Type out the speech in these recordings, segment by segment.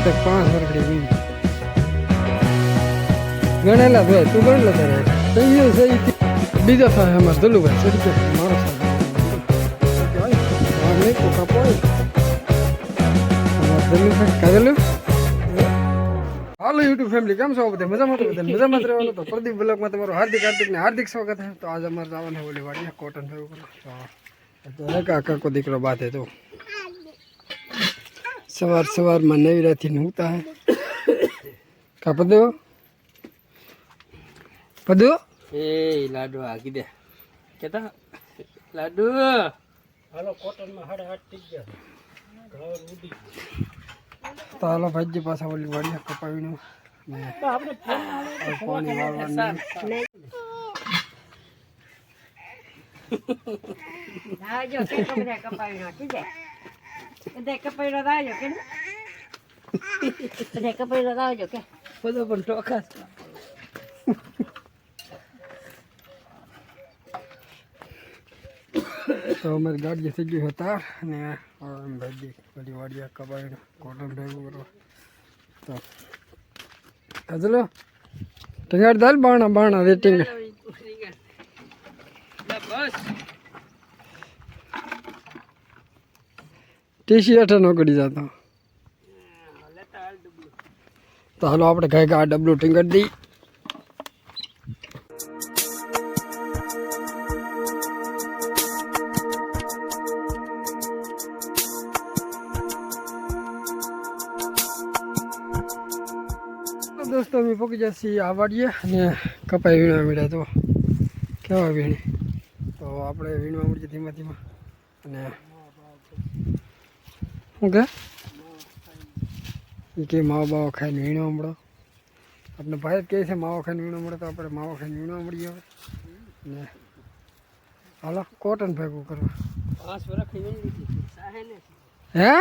તો પાંચ વરખડી વીણી ગણેલા ભાઈ તું ગણેલા તારે કહીએ સહી બીજા સાહેબ અમારે દલુભાઈ સડી ગયા મારો સાહેબ હા નહીં કોકા પોય અમારે દલુભાઈ કાઢેલું હાલો યુટ્યુબ ફેમિલી કેમ છો બધા મજામાં તો બધા મજામાં જ રહેવાનું તો પ્રદીપ બ્લોગમાં તમારું હાર્દિક હાર્દિક ને હાર્દિક સ્વાગત છે તો આજે અમારે જવાના ઓલી વાડીએ કોટન ભેગું કરો તો અત્યારે કાકા કો દીકરો બાતે તો સવાર સવારમાં નવીરાથી નૂતા હે. કા પદો? પદો? એ લાડુ આગી દે. કેતા? લાડુ. હાલો કોટનમાં હાડે હાડ ટીક ગયા. તો હાલો ભાઈજી પાછા ઓલી વાડીએ કપાવીનું. ને આપણે પાણી વાળવાનું કપાવી નાખી દે બધે કપાઈ દાજો કે બધે કપાઈ દાજો કે બધો પણ ટોકા તો અમારી ગાડી થઈ ગઈ હતા અને ભાઈજી ઓલી વાડીએ કપાવીને કોટન ભેગું કરવા તો કાજલો ટીંગાડ દાલ બાણા બાણા રે ટીંગાડ બસ ટીસી હેઠળ નોકરી જતો. તો હાલો આપણે ગાય આ ડબલું ટીંગર દઈ દોસ્તો, અમે પહોંચી જશે આ વાડીએ અને કપાઈ વીણવા મળ્યા તો. કેવા વીણી? તો આપણે વીણવા મળીએ ધીમા ધીમા. અને શું કે ઈ કે માવો બાવો ખાઈને વીણવા મળો આપણે ભાઈ જ કહે છે માવો ખાઈને વીણવા મળે તો આપણે માવો ખાઈને વીણવા મળીએ હવે ને હાલો કોટન ભેગું કરવા પાંચ વર્ષ ખાઈ લીધી સાહે ને હે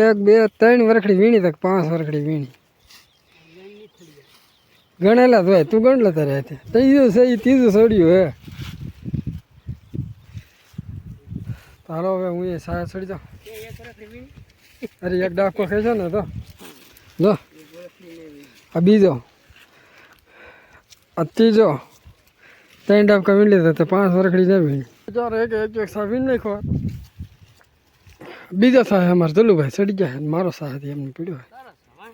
એક બે ત્રણ વરખડી વીણી તક પાંચ વરખડી વીણી ગણેલા તો હોય તું ગણલા તારે હાથે ત્રીજું છે ઈ ત્રીજું છોડ્યું હે તો હાલો હવે હું એ સાયા ચડી જાઉં એક વર્ષ વીણી અરે એક ડાકો ખેંચો ને તો જો આ બીજો આ ત્રીજો ત્રણ ડાબકા વીણ લીધા તો પાંચ વરખડી ના વીણી ચાર એક એક એક સા વીણ નાખો બીજો સાહેબ અમારે દલુભાઈ ચડી ગયા અને મારો સાહેબ એમને પીડ્યો હોય સરસ હા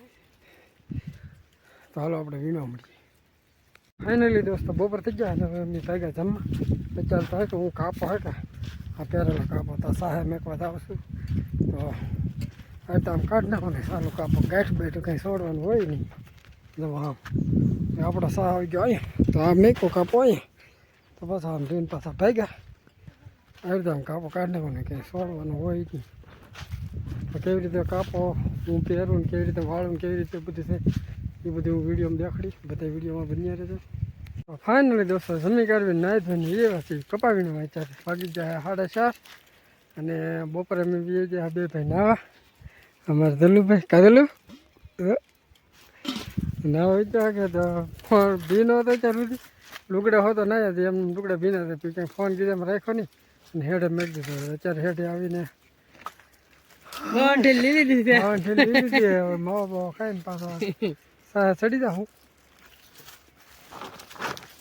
તો હાલો આપણે વીણવા મળીએ ફાઇનલી દોસ્તો બપોર થઈ ગયા તો અમે ભાગ્યા જમવા વિચારતા હોય કે હું કાપો હોય કે આ પહેરેલો કાપો તો સાહેબ મેકવા જાઉં છું. તો તો આમ કાઢ નાખો ને સારું કાપો ગાંઠ બેઠું કંઈ છોડવાનું હોય નહીં. જો આમ આપણો સાહ આવી ગયો અહીં, તો આ મેકો કાપો અહીં. તો પાછા આમ જોઈને પાછા ભાગ્યા. આવી રીતે આમ કાપો કાઢ નાખો ને કંઈ છોડવાનું હોય નહીં. તો કેવી રીતે કાપો, હું પહેરું ને કેવી રીતે વાળું કેવી રીતે બધું છે, એ બધું હું વિડીયોમાં દેખાડી બધા વિડીયોમાં બન્યા રહેજો. ફાઇનલી દોસ્તો જમી કાઢવી નાઈ ધોઈને એ વાત કપાવીને વાંચ્યા વાગી જાય સાડા ચાર અને બપોરે અમે બી ગયા બે ભાઈ નાવા. અમારે દલુભાઈ કાદલું નાવા વિચાર કે તો ફોન ભીનો હતો ત્યાં સુધી. લુગડા હોતો ના હતી એમ લુગડા ભીના હતા. પછી કંઈ ફોન કીધા એમ રાખ્યો નહીં. અને હેડે મેળ દીધો. અત્યારે હેડે આવીને લીધી. હવે માવો બાવો ખાઈને પાછો ચડી જા હું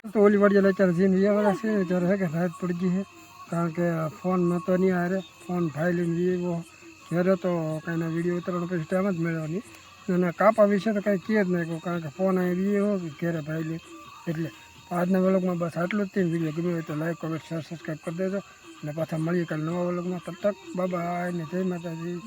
તો ઓલી વાડીએ અત્યારે જીન વ્યવહાર છે ત્યારે હે કે રાત પડી ગઈ છે. કારણ કે ફોનમાં તો નહીં હારે ફોન ભાઈ લઈને વિયેવો ઘેરે તો કાંઈના વીડિયો ઉતરવાનો પછી ટાઈમ જ મેળવવાની અને કાપા વિશે તો કાંઈ કહે જ નહીં કહું કારણ કે ફોન અહીં વિયેવો કે ઘેરે ભાઈ લે. એટલે આજના વ્લોગમાં બસ આટલું જ તે વીડિયો ગમ્યો હોય તો લાઈક કોમેન્ટ શેર સબસ્ક્રાઈબ કરી દેજો. અને પાછા મળીએ કાલે નવા વ્લોગમાં. તબ તક બાબા ને જય માતાજી.